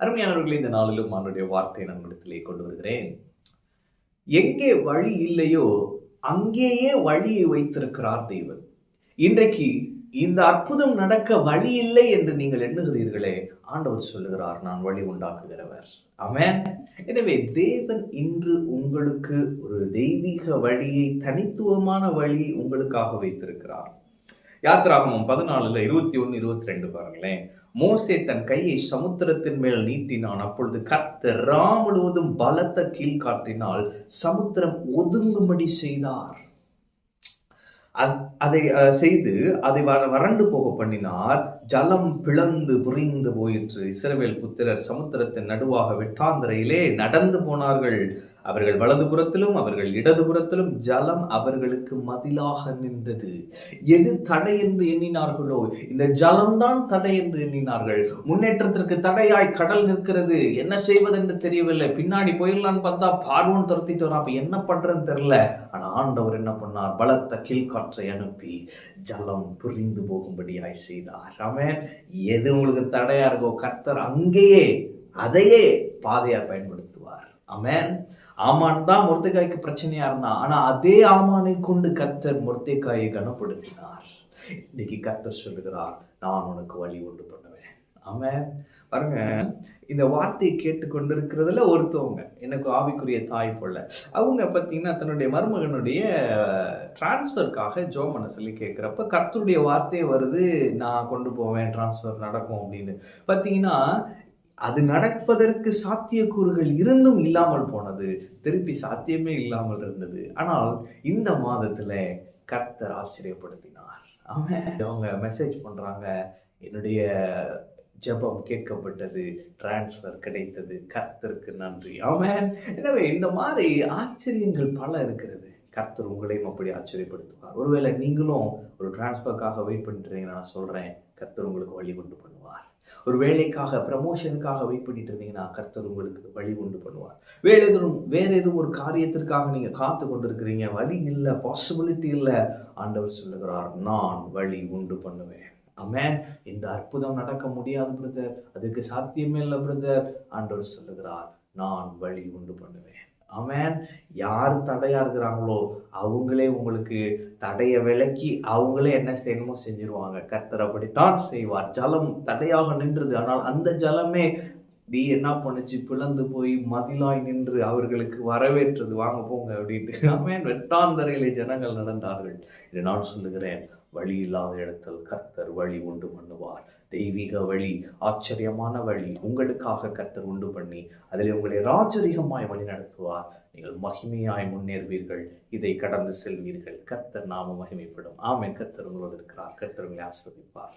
அருமையானவர்களே இந்த நாளிலும் அவனுடைய வார்த்தையை நம்மிடத்திலே கொண்டு வருகிறேன். எங்கே வழி இல்லையோ அங்கேயே வழியை வைத்திருக்கிறார் தெய்வன் இன்றைக்கு இந்த அற்புதம் நடக்க வழி இல்லை என்று நீங்கள் எண்ணுகிறீர்களே ஆண்டவர் சொல்லுகிறார் நான் வழி உண்டாக்குகிறவர். ஆமே எனவே தேவன் இன்று உங்களுக்கு ஒரு தெய்வீக வழியை தனித்துவமான வழி உங்களுக்காக வைத்திருக்கிறார். யாத்திராகமும் பதினாலுல இருபத்தி ஒன்று இருபத்தி ரெண்டு பாருங்களேன். மோசே தன் கையை சமுத்திரத்தின் மேல் நீட்டினான். அப்பொழுது கர்த்தர் ரா முழுவதும் பலத்த கீழ்காட்டினால் சமுத்திரம் ஒதுங்கும்படி செய்தார். அதை அஹ், செய்து அதை வறண்டு போக பண்ணினார். ஜலம் பிளந்து புரிந்து போயிற்று. இஸ்ரவேல் புத்திரர் சமுத்திரத்தின் நடுவாக வெட்டாந்திரையிலே நடந்து போனார்கள். அவர்கள் வலதுபுறத்திலும் அவர்கள் இடதுபுறத்திலும் ஜலம் அவர்களுக்கு மதிலாக நின்றது. எது தடை என்று எண்ணினார்களோ இந்த ஜலம்தான் தடை என்று எண்ணினார்கள். முன்னேற்றத்திற்கு தடையாய் கடல் நிற்கிறது. என்ன செய்வது என்று தெரியவில்லை. பின்னாடி போயிடலான்னு பார்த்தா பார்வன் துரத்திட்டு வரான். அப்ப என்ன பண்றதுன்னு தெரியல. ஆனா ஆண்டவர் என்ன பண்ணார்? பலத்த கீழ்காற்றை அனுப்பி ஜலம் புரிந்து போகும்படியாய் செய்தார். ஆமென். எது உங்களுக்கு தடையா இருக்கோ கர்த்தர் அங்கேயே அதையே பாதையா பயன்படுத்துவார் அமேன் ஆமான் தான் மொர்தேக்காய்க்கு பிரச்சனையா இருந்தான் ஆனா அதே ஆமானை கொண்டு கத்தர் முருத்தைக்காயை கனப்படுத்தினார். இன்னைக்கு கர்த்தர் சொல்லுகிறார் நான் உனக்கு வழி உண்டு பண்ணுவேன். அமேன் பாருங்க இந்த வார்த்தையை கேட்டு கொண்டிருக்கிறதுல ஒருத்தவங்க எனக்கு ஆவிக்குரிய தாய் போல. அவங்க பார்த்தீங்கன்னா தன்னுடைய மருமகனுடைய டிரான்ஸ்ஃபருக்காக ஜோ பண்ண சொல்லி கேட்குறப்ப கர்த்தருடைய வார்த்தையே வருது நான் கொண்டு போவேன் டிரான்ஸ்ஃபர் நடக்கும் அப்படின்னு. பார்த்தீங்கன்னா அது நடப்பதற்கு சாத்தியக்கூறுகள் இருந்தும் இல்லாமல் போனது. திருப்பி சாத்தியமே இல்லாமல் இருந்தது. ஆனால் இந்த மாதத்துல கர்த்தர் ஆச்சரியப்படுத்தினார். அவன் அவங்க மெசேஜ் பண்றாங்க. என்னுடைய ஜெபம் கேட்கப்பட்டது. டிரான்ஸ்ஃபர் கிடைத்தது. கர்த்தருக்கு நன்றி. அவன் எனவே இந்த மாதிரி ஆச்சரியங்கள் பல இருக்கிறது. கர்த்தர் உங்களையும் அப்படி ஆச்சரியப்படுத்துவார். ஒருவேளை நீங்களும் ஒரு டிரான்ஸ்ஃபர்க்காக வெயிட் பண்ணிட்டு நான் சொல்கிறேன் கர்த்தர் உங்களுக்கு வழி கொண்டு பண்ணுவார் ஒரு வேலைக்காக ப்ரமோஷனுக்காக வெயிட் பண்ணிட்டு இருந்தீங்கன்னா கர்த்தர் உங்களுக்கு வழி உண்டு பண்ணுவார். வேற எதுவும் வேற எதுவும் ஒரு காரியத்திற்காக நீங்க காத்து கொண்டிருக்கிறீங்க? வழி இல்லை பாசிபிலிட்டி இல்லை. ஆண்டவர் சொல்லுகிறார் நான் வழி உண்டு பண்ணுவேன். அமேன் இந்த அற்புதம் நடக்க முடியாது பிரதர் அதுக்கு சாத்தியமே இல்லை பிரதர் ஆண்டவர் சொல்லுகிறார் நான் வழி உண்டு பண்ணுவேன். அவன் யார் தடையா இருக்கிறாங்களோ அவங்களே உங்களுக்கு தடையை விலக்கி அவங்களே என்ன செய்யணுமோ செஞ்சிருவாங்க. கர்த்தரப்படித்தான் செய்வார். ஜலம் தடையாக நின்றது. ஆனால் அந்த ஜலமே நீ என்ன பண்ணுச்சு? பிளந்து போய் மதிலாய் நின்று அவர்களுக்கு வரவேற்றது. வாங்க போங்க அப்படின்ட்டு. அவன் வெட்டாந்தரையிலே ஜனங்கள் நடந்தார்கள். இதை நான் சொல்லுகிறேன். வழி இல்லாத இடத்தில் கர்த்தர் வழி உண்டு பண்ணுவார். தெய்வீக வழி ஆச்சரியமான வழி உங்களுக்காக கர்த்தர் உண்டு பண்ணி அதில் உங்களை ராஜரீகமாய் வழி நடத்துவார். நீங்கள் மகிமையாய் முன்னேறுவீர்கள். இதை கடந்து செல்வீர்கள். கர்த்தர் நாம மகிமைப்படும். ஆமென். கர்த்தர் உங்களோடு இருக்கிறார். கர்த்தர் உங்களை ஆசிர்வதிப்பார்.